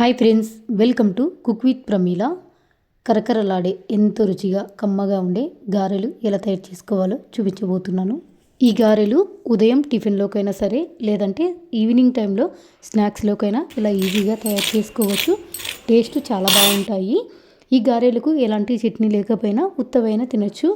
Hi friends welcome to cook with Pramila. కరకరలాడే ఎంతో రుచిగా కమ్మగా ఉండే గారెలు ఎలా తయారు చేసుకోవాలో చూపించబోతున్నాను. ఈ గారెలు ఉదయం టిఫిన్లోకైనా సరే లేదంటే ఈవినింగ్ టైంలో స్నాక్స్లోకైనా ఇలా ఈజీగా తయారు చేసుకోవచ్చు. టేస్ట్ చాలా బాగుంటాయి. ఈ గారెలకు ఎలాంటి చట్నీ లేకపోయినా ఉత్తవైనా తినచ్చు.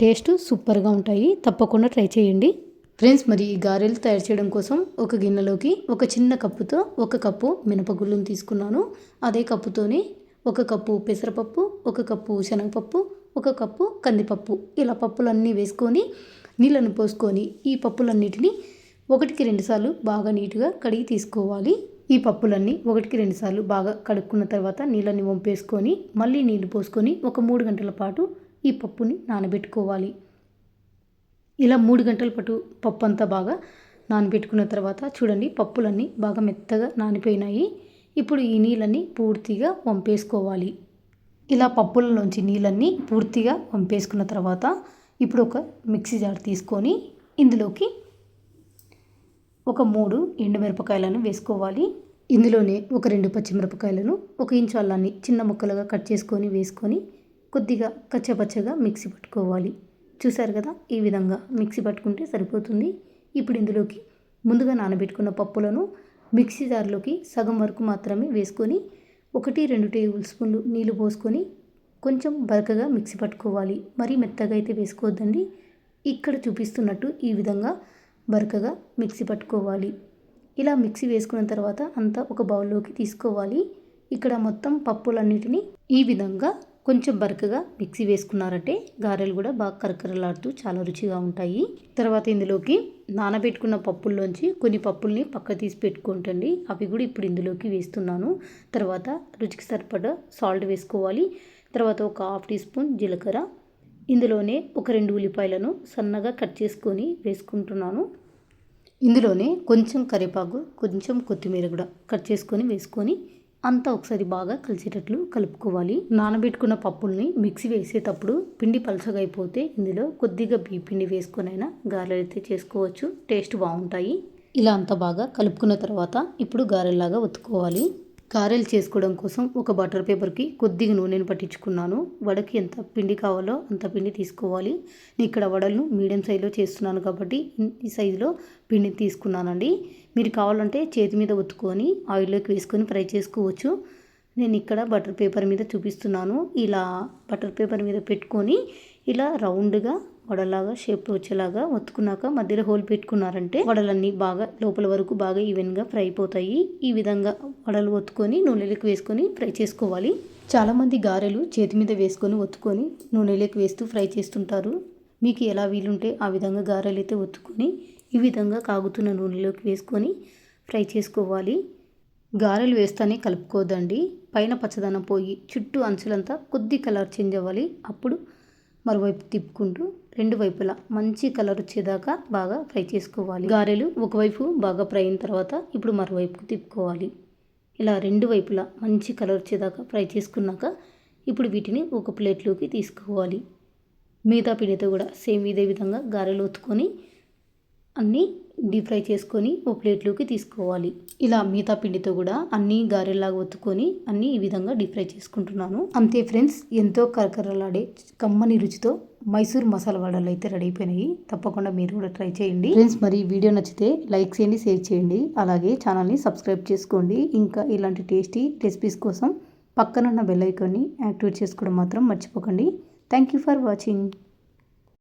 టేస్ట్ సూపర్గా ఉంటాయి. తప్పకుండా ట్రై చేయండి. ఫ్రెండ్స్ మరి ఈ గారెలు తయారు చేయడం కోసం ఒక గిన్నెలోకి ఒక చిన్న కప్పుతో ఒక కప్పు మినపగుళ్ళను తీసుకున్నాను. అదే కప్పుతోనే ఒక కప్పు పెసరపప్పు ఒక కప్పు శనగపప్పు ఒక కప్పు కందిపప్పు. ఇలా పప్పులన్నీ వేసుకొని నీళ్ళను పోసుకొని ఈ పప్పులన్నిటిని ఒకటికి రెండుసార్లు బాగా నీట్గా కడిగి తీసుకోవాలి. ఈ పప్పులన్నీ ఒకటికి రెండుసార్లు బాగా కడుక్కున్న తర్వాత నీళ్ళని వంపేసుకొని మళ్ళీ నీళ్ళు పోసుకొని ఒక మూడు గంటల పాటు ఈ పప్పుని నానబెట్టుకోవాలి. ఇలా మూడు గంటల పాటు పప్పు అంతా బాగా నానబెట్టుకున్న తర్వాత చూడండి పప్పులన్నీ బాగా మెత్తగా నానిపోయినాయి. ఇప్పుడు ఈ నీళ్ళని పూర్తిగా వంపేసుకోవాలి. ఇలా పప్పులలోంచి నీళ్ళన్నీ పూర్తిగా వంపేసుకున్న తర్వాత ఇప్పుడు ఒక మిక్సీ జార్ తీసుకొని ఇందులోకి ఒక మూడు ఎండుమిరపకాయలను వేసుకోవాలి. ఇందులోనే ఒక రెండు పచ్చిమిరపకాయలను ఒక ఇంచు అల్లాన్ని చిన్న ముక్కలుగా కట్ చేసుకొని వేసుకొని కొద్దిగా కచ్చపచ్చగా మిక్సీ పట్టుకోవాలి. చూసారు కదా? ఈ విధంగా మిక్సీ పట్టుకుంటే సరిపోతుంది. ఇప్పుడు ఇందులోకి ముందుగా నానబెట్టుకున్న పప్పులను మిక్సీ జార్లోకి సగం వరకు మాత్రమే వేసుకొని ఒకటి రెండు టేబుల్ స్పూన్లు నీళ్ళు పోసుకొని కొంచెం బరకగా మిక్సీ పట్టుకోవాలి. మరీ మెత్తగా అయితే వేసుకోవద్దండి. ఇక్కడ చూపిస్తున్నట్టు ఈ విధంగా బరకగా మిక్సీ పట్టుకోవాలి. ఇలా మిక్సీ వేసుకున్న తర్వాత అంతా ఒక బౌల్లోకి తీసుకోవాలి. ఇక్కడ మొత్తం పప్పులన్నిటినీ ఈ విధంగా కొంచెం బరకగా మిక్సీ వేసుకున్నారంటే గారెలు కూడా బాగా కరకరలాడుతూ చాలా రుచిగా ఉంటాయి. తర్వాత ఇందులోకి నానబెట్టుకున్న పప్పుల్లోంచి కొన్ని పప్పుల్ని పక్క తీసి పెట్టుకుంటండి. అవి కూడా ఇప్పుడు ఇందులోకి వేస్తున్నాను. తర్వాత రుచికి సరిపడా సాల్ట్ వేసుకోవాలి. తర్వాత ఒక హాఫ్ టీ స్పూన్ జీలకర్ర. ఇందులోనే ఒక రెండు ఉల్లిపాయలను సన్నగా కట్ చేసుకొని వేసుకుంటున్నాను. ఇందులోనే కొంచెం కరివేపాకు కొంచెం కొత్తిమీర కూడా కట్ చేసుకొని వేసుకొని అంతా ఒకసారి బాగా కలిసేటట్లు కలుపుకోవాలి. నానబెట్టుకున్న పప్పుల్ని మిక్సీ వేసేటప్పుడు పిండి పలచగా అయిపోతే ఇందులో కొద్దిగా బియ్య పిండి వేసుకొనైనా గారెలు అయితే చేసుకోవచ్చు. టేస్ట్ బాగుంటాయి. ఇలా అంతా బాగా కలుపుకున్న తర్వాత ఇప్పుడు గారెల్లాగా ఒత్తుకోవాలి. గారెలు చేసుకోవడం కోసం ఒక బటర్ పేపర్కి కొద్దిగా నూనెను పట్టించుకున్నాను. వడకి ఎంత పిండి కావాలో అంత పిండి తీసుకోవాలి. నేను ఇక్కడ వడలను మీడియం సైజులో చేస్తున్నాను కాబట్టి ఈ సైజులో పిండి తీసుకున్నానండి. మీరు కావాలంటే చేతి మీద ఒత్తుకొని ఆయిల్లోకి వేసుకొని ఫ్రై చేసుకోవచ్చు. నేను ఇక్కడ బటర్ పేపర్ మీద చూపిస్తున్నాను. ఇలా బటర్ పేపర్ మీద పెట్టుకొని ఇలా రౌండ్గా వడలాగా షేప్ వచ్చేలాగా ఒత్తుకున్నాక మధ్యలో హోల్ పెట్టుకున్నారంటే వడలన్నీ బాగా లోపల వరకు బాగా ఈవెన్గా ఫ్రై అయిపోతాయి. ఈ విధంగా వడలు ఒత్తుకొని నూనెలకు వేసుకొని ఫ్రై చేసుకోవాలి. చాలామంది గారెలు చేతి మీద వేసుకొని ఒత్తుకొని నూనెలోకి వేస్తూ ఫ్రై చేస్తుంటారు. మీకు ఎలా వీలుంటే ఆ విధంగా గారెలు అయితే ఒత్తుకొని ఈ విధంగా కాగుతున్న నూనెలోకి వేసుకొని ఫ్రై చేసుకోవాలి. గారెలు వేస్తానే కలుపుకోదండి. పైన పచ్చదనం పోయి చుట్టూ అంచులంతా కొద్ది కలర్ చేంజ్ అవ్వాలి. అప్పుడు మరోవైపు తిప్పుకుంటూ రెండు వైపులా మంచి కలర్ వచ్చేదాకా బాగా ఫ్రై చేసుకోవాలి. గారెలు ఒకవైపు బాగా ఫ్రై అయిన తర్వాత ఇప్పుడు మరోవైపుకు తిప్పుకోవాలి. ఇలా రెండు వైపులా మంచి కలర్ వచ్చేదాకా ఫ్రై చేసుకున్నాక ఇప్పుడు వీటిని ఒక ప్లేట్లోకి తీసుకోవాలి. మిగతా పిండితో కూడా సేమ్ ఇదే విధంగా గారెలు ఒత్తుకొని అన్నీ డీప్ ఫ్రై చేసుకొని ఓ ప్లేట్లోకి తీసుకోవాలి. ఇలా మిగతా పిండితో కూడా అన్నీ గారెల్లాగా ఒత్తుకొని అన్నీ ఈ విధంగా డీప్ ఫ్రై చేసుకుంటున్నాను. అంతే ఫ్రెండ్స్ ఎంతో కరకరలాడే కమ్మని రుచితో మైసూర్ మసాలా వడలు అయితే రెడీ అయిపోయినాయి. తప్పకుండా మీరు కూడా ట్రై చేయండి. ఫ్రెండ్స్ మరి వీడియో నచ్చితే లైక్ చేయండి షేర్ చేయండి. అలాగే ఛానల్ని సబ్స్క్రైబ్ చేసుకోండి. ఇంకా ఇలాంటి టేస్టీ రెసిపీస్ కోసం పక్కనున్న బెల్ ఐకాన్ని యాక్టివేట్ చేసుకోవడం మాత్రం మర్చిపోకండి. Thank you for watching.